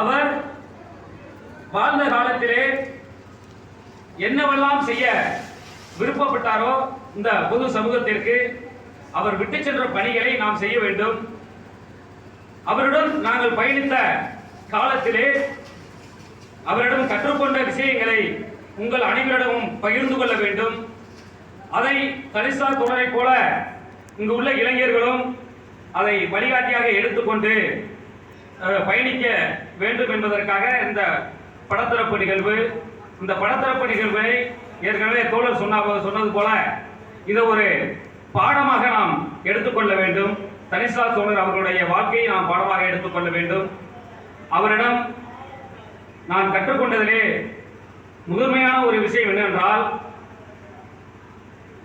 அவர் வாழ்ந்த காலத்திலே என்னவெல்லாம் செய்ய விருப்பப்பட்டாரோ இந்த பொது சமூகத்திற்கு அவர் விட்டு சென்ற பணிகளை நாம் செய்ய வேண்டும். அவருடன் நாங்கள் பயணித்த காலத்திலே அவரிடம் கற்றுக்கொண்ட விஷயங்களை உங்கள் அனைவரிடமும் பகிர்ந்து கொள்ள வேண்டும். அதை தனிசா தொடரை போல இங்கு உள்ள இளைஞர்களும் அதை வழிகாட்டியாக எடுத்துக்கொண்டு பயணிக்க வேண்டும் என்பதற்காக இந்த படத்திறப்பு நிகழ்வு. இந்த படத்திறப்பு நிகழ்வை ஏற்கனவே தோழர் சொன்ன சொன்னது போல இதை ஒரு பாடமாக நாம் எடுத்துக்கொள்ள வேண்டும். தனிசா தோழர் அவர்களுடைய வாழ்க்கையை நாம் பாடமாக எடுத்துக்கொள்ள வேண்டும். அவரிடம் நான் கற்றுக்கொண்டதிலே முதன்மையான ஒரு விஷயம் என்னவென்றால்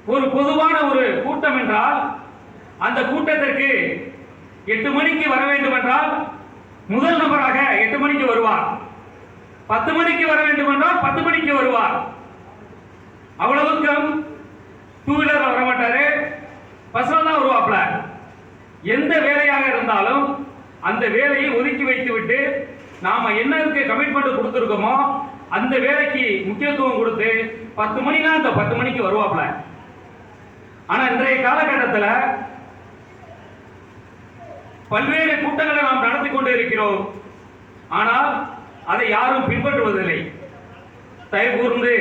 ஒரு பொதுவான ஒரு கூட்டம் என்றால் அந்த கூட்டத்திற்கு எட்டு மணிக்கு வர வேண்டும் என்றால் முதல் நபராக எட்டு மணிக்கு வருவார். பத்து மணிக்கு வர வேண்டும் என்றால் பத்து மணிக்கு வருவார். அவ்வளவுக்கும் டூ வீலர் வர மாட்டாரு பஸ்ல தான் வருவாப்ல எந்த வேலையாக இருந்தாலும் அந்த வேலையை ஒதுக்கி வைத்து விட்டு நாம என்னருக்கு கமிட்மெண்ட் கொடுத்துருக்கோமோ அந்த வேலைக்கு முக்கியத்துவம் கொடுத்து பத்து மணினா அந்த பத்து மணிக்கு வருவாப்ல ஆனா இன்றைய காலகட்டத்தில் பல்வேறு கூட்டங்களை நாம் நடத்தி கொண்டு இருக்கிறோம் ஆனால் அதை யாரும் பின்பற்றுவதில்லை. தயவு கூர்ந்து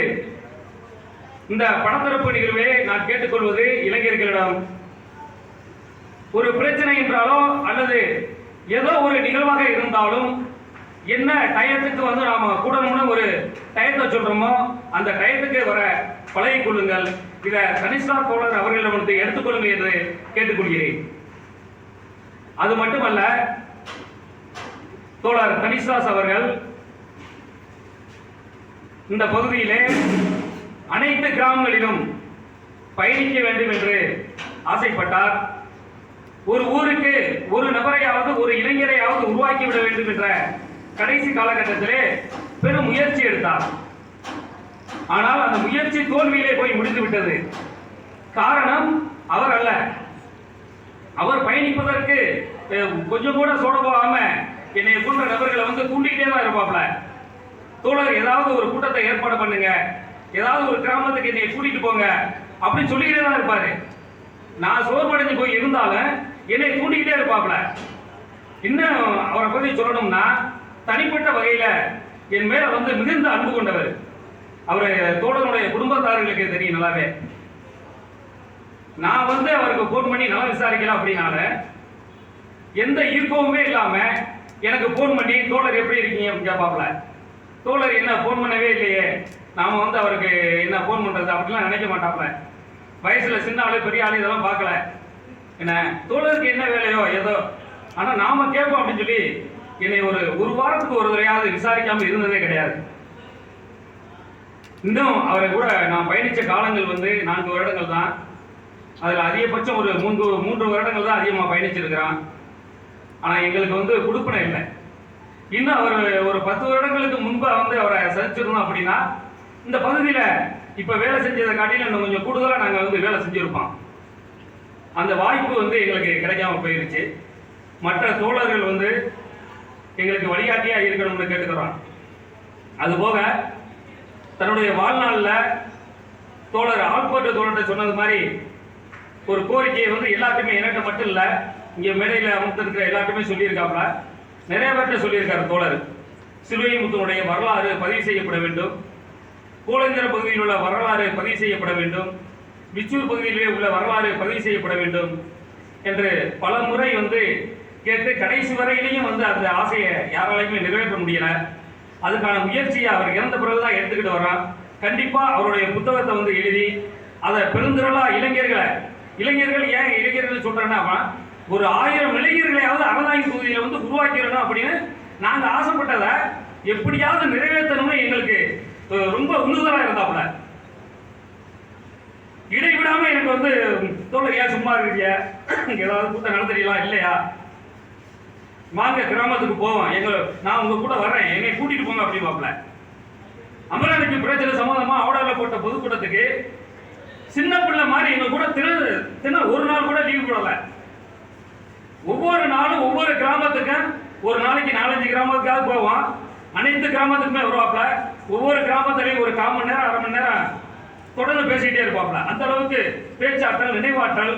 இந்த படத்திறப்பு நிகழ்வை நான் கேட்டுக்கொள்வது இளைஞர்களிடம். ஒரு பிரச்சனை என்றாலோ அல்லது ஏதோ ஒரு நிகழ்வாக இருந்தாலும் என்ன டயத்துக்கு வந்து நாம கூடணும்னு ஒரு டயத்தை சொல்றோமோ அந்த டயத்துக்கு வர பழகிக் கொள்ளுங்கள். இதை கனிஷ்டா கோலர் அவர்களிடம் எடுத்துக்கொள்ளுங்கள் என்று கேட்டுக்கொள்கிறேன். அது மட்டுமல்ல தோழர் கனிஷ்தாஸ் அவர்கள் இந்த பகுதியிலே அனைத்து கிராமங்களிலும் பயணிக்க வேண்டும் என்று ஆசைப்பட்டார். ஒரு ஊருக்கு ஒரு நபரையாவது ஒரு இளைஞரையாவது உருவாக்கி விட வேண்டும் என்ற கடைசி காலகட்டத்திலே பெரும் முயற்சி எடுத்தார். ஆனால் அந்த முயற்சி தோல்வியிலே போய் முடிந்து விட்டது காரணம் அவர் அல்ல. அவர் பயணிப்பதற்கு கொஞ்சம் கூட சோட போகாம என்னை போன்ற நபர்களை வந்து தூண்டிக்கிட்டே தான் இருப்பாப்ல. தோழர் ஏதாவது ஒரு கூட்டத்தை ஏற்பாடு பண்ணுங்க. ஏதாவது ஒரு கிராமத்துக்கு என்னை கூட்டிட்டு போங்க. அப்படின்னு சொல்லிக்கிட்டே தான் இருப்பாரு. நான் சோர்வடைஞ்சு போய் இருந்தாலும் என்னை தூண்டிக்கிட்டே இருப்பாப்ல. இன்னும் அவரை பற்றி சொல்லணும்னா தனிப்பட்ட வகையில என் மேல வந்து மிகுந்த அன்பு கொண்டவர். அவர் தோழனுடைய குடும்பத்தார்களுக்கு தெரியும் நல்லாவே. நான் வந்து அவருக்கு ஃபோன் பண்ணி நல்லா விசாரிக்கலாம் அப்படின்னால எந்த ஈர்ப்பவுமே இல்லாம எனக்கு ஃபோன் பண்ணி தோழர் எப்படி இருக்கீங்க? அப்படின்னு கேட்பாப்ல தோழர் என்ன ஃபோன் பண்ணவே இல்லையே. நாம வந்து அவருக்கு என்ன ஃபோன் பண்றது? அப்படிலாம் நினைக்க மாட்டாப்ல. வயசுல சின்ன ஆளு பெரிய ஆளு இதெல்லாம் பார்க்கல. என்ன தோழருக்கு என்ன வேலையோ ஏதோ. ஆனா நாம கேட்போம் அப்படின்னு சொல்லி என்னை ஒரு ஒரு வாரத்துக்கு ஒரு தடையாவது விசாரிக்காம இருந்ததே கிடையாது. இன்னும் அவரை கூட நான் பயணிச்ச காலங்கள் வந்து நான்கு வருடங்கள் தான். அதில் அதிகபட்சம் ஒரு மூன்று மூன்று வருடங்கள் தான் அதிகமாக பயணிச்சிருக்கிறான். ஆனால் எங்களுக்கு வந்து கொடுப்பனை இல்லை. இன்னும் அவர் ஒரு பத்து வருடங்களுக்கு முன்பாக வந்து அவரை சந்திச்சிருந்தோம் அப்படின்னா இந்த பகுதியில் இப்போ வேலை செஞ்சதை காட்டிலும் இன்னும் கொஞ்சம் கூடுதலாக நாங்கள் வந்து வேலை செஞ்சுருப்போம். அந்த வாய்ப்பு வந்து எங்களுக்கு கிடைக்காம போயிருச்சு. மற்ற தோழர்கள் வந்து எங்களுக்கு வழிகாட்டியாக இருக்கணும்னு கேட்டுக்கிறோம். அதுபோக தன்னுடைய வாழ்நாளில் தோழர் ஆல்பர்ட் தோழர்கிட்ட சொன்னது மாதிரி ஒரு கோரிக்கையை வந்து எல்லாத்தையுமே என்கிட்ட மட்டும் இல்லை இங்கே மேடையில் அமர்ந்திருக்கிற எல்லாருக்குமே சொல்லியிருக்காப்புல. நிறைய பேர்கிட்ட சொல்லியிருக்காரு தோழர். சிலுவை முத்தனுடைய வரலாறு பதிவு செய்யப்பட வேண்டும். கோலஞ்சர பகுதியில் உள்ள வரலாறு பதிவு செய்யப்பட வேண்டும். விச்சூர் பகுதியிலே உள்ள வரலாறு பதிவு செய்யப்பட வேண்டும் என்று பல முறை வந்து கேட்டு கடைசி வரையிலையும் வந்து அந்த ஆசையை யாராலையுமே நிறைவேற்ற முடியல. அதுக்கான முயற்சியை அவர் இறந்த பிறகுதான் எடுத்துக்கிட்டு வரான் கண்டிப்பாக அவருடைய புத்தகத்தை வந்து எழுதி அதை பெருந்திரளாக இளைஞர்களை இளைஞர்கள் ஏன் இளைஞர்கள் சொல்றேன்னா ஒரு ஆயிரம் இளைஞர்களையாவது அறதாங்கி தொகுதியில வந்து உருவாக்கிடணும் அப்படின்னு நாங்க ஆசைப்பட்டதை எப்படியாவது நிறைவேற்றணும்னு எங்களுக்கு ரொம்ப உந்துதலா இருந்தாப்புல. இடைவிடாம எனக்கு வந்து தோழர் ஏன் சும்மா இருக்கீங்க? ஏதாவது கூட்டம் நடத்துறீங்களா இல்லையா? வாங்க கிராமத்துக்கு போவோம். எங்க நான் உங்க கூட வர்றேன். என்னை கூட்டிட்டு போங்க அப்படி பாப்பல அமராவதி பிரச்சனை சம்பந்தமா ஆவடால போட்ட பொதுக்கூட்டத்துக்கு சின்ன பிள்ளை மாதிரி எங்க கூட தின தின ஒரு நாள் கூட லீவ் போடல. ஒவ்வொரு நாளும் ஒவ்வொரு கிராமத்துக்கும் ஒரு நாளைக்கு நாலஞ்சு கிராமத்துக்காவது போவோம் அனைத்து கிராமத்துக்குமே வருவாப்ல. ஒவ்வொரு கிராமத்திலையும் ஒரு கால் மணி நேரம் அரை மணி நேரம் தொடர்ந்து பேசிக்கிட்டே இருப்பாப்ல. அந்த அளவுக்கு பேச்சாற்றல் நினைவாற்றல்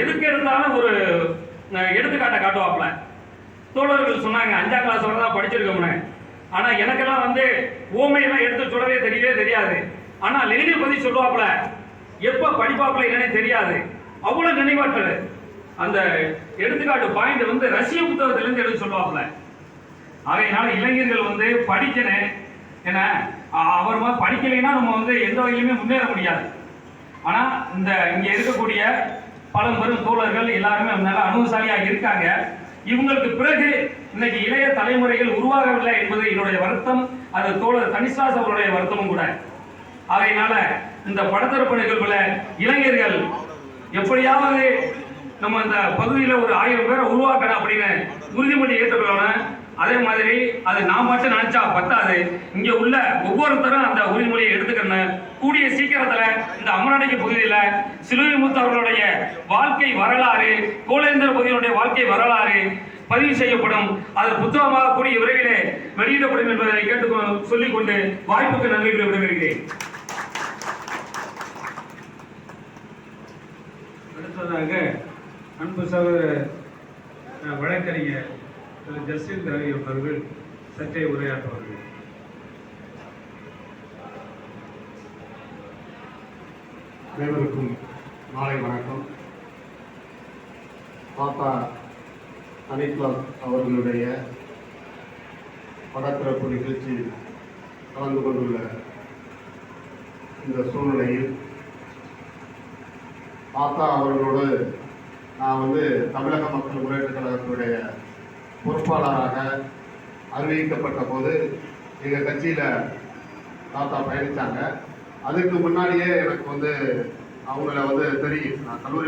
எதுக்கு எடுத்தாலும் ஒரு எடுத்துக்காட்டை காட்டுவாப்ல. தோழர்கள் சொன்னாங்க அஞ்சாம் கிளாஸ் வரை தான் படிச்சிருக்கோம்னு. ஆனால் எனக்கெல்லாம் வந்து ஓமையெல்லாம் எடுத்து சொல்லவே தெரியவே தெரியாது. ஆனால் லெனினை பற்றி சொல்லுவாப்ல எப்போ படிப்பாப்பில் என்னன்னு தெரியாது. அவ்வளோ நினைவாற்றல். அந்த எடுத்துக்காட்டு பாயிண்ட் வந்து ரஷ்ய புத்தகத்திலேருந்து எடுத்து சொல்லுவாப்புல. ஆகையினால இளைஞர்கள் வந்து படிக்கணும் ஏன்னா அவர் மாதிரி படிக்கலைன்னா நம்ம வந்து எந்த வகையிலுமே முன்னேற முடியாது. ஆனால் இந்த இங்கே இருக்கக்கூடிய பழம்பெரும் தோழர்கள் எல்லாருமே நல்ல அனுபவசாலியாக இருக்காங்க. இவங்களுக்கு பிறகு இன்னைக்கு இளைய தலைமுறைகள் உருவாகவில்லை என்பது என்னுடைய வருத்தம். அது தோழர் தனிசாஸ் அவருடைய வருத்தமும் கூட. அதையினால இந்த படத்திறப்பு நிகழ்வுல இளைஞர்கள் எப்படியாவது நம்ம இந்த பகுதியில் ஒரு ஆயிரம் பேரை உருவாக்கணும் அப்படின்னு உறுதிமொழி ஏற்றுக்கொள்ளணும். அதே மாதிரி அது நான் மட்டும் நினைச்சா பத்தாது. இங்க உள்ள ஒவ்வொருத்தரும் அந்த உறுதிமொழியை எடுத்துக்கணும். கூடிய சீக்கிரத்துல இந்த அமரணைக்கு பகுதியில சிலுவை மூத்தவர்களுடைய வாழ்க்கை வரலாறு கோலேந்தர் பகுதியினுடைய வாழ்க்கை வரலாறு பதிவு செய்யப்படும். அது புத்தகமாக கூடிய விரைவிலே வெளியிடப்படும் என்பதை கேட்டு சொல்லிக்கொண்டு வாய்ப்புக்கு நன்றி விடுவிக்கிறேன் அடுத்ததாக அன்பு சகோதரர் வழக்கறிஞர் திரு ஜஸ்டின் ரவி அவர்கள் சற்றே உரையாற்றுவார்கள். அனைவருக்கும் மாலை வணக்கம். பாப்பா அனித்லால் அவர்களுடைய படத்திறப்பு நிகழ்ச்சியில் கலந்து கொண்டுள்ள இந்த சூழ்நிலையில் தாத்தா அவர்களோடு நான் வந்து தமிழக மக்கள் முன்னேற்றக் கழகத்தினுடைய பொறுப்பாளராக அறிவிக்கப்பட்ட போது எங்கள் கட்சியில் தாத்தா பயணித்தாங்க அதுக்கு முன்னாடியே எனக்கு வந்து அவங்கள வந்து தெரியும். நான் கல்லூரியில்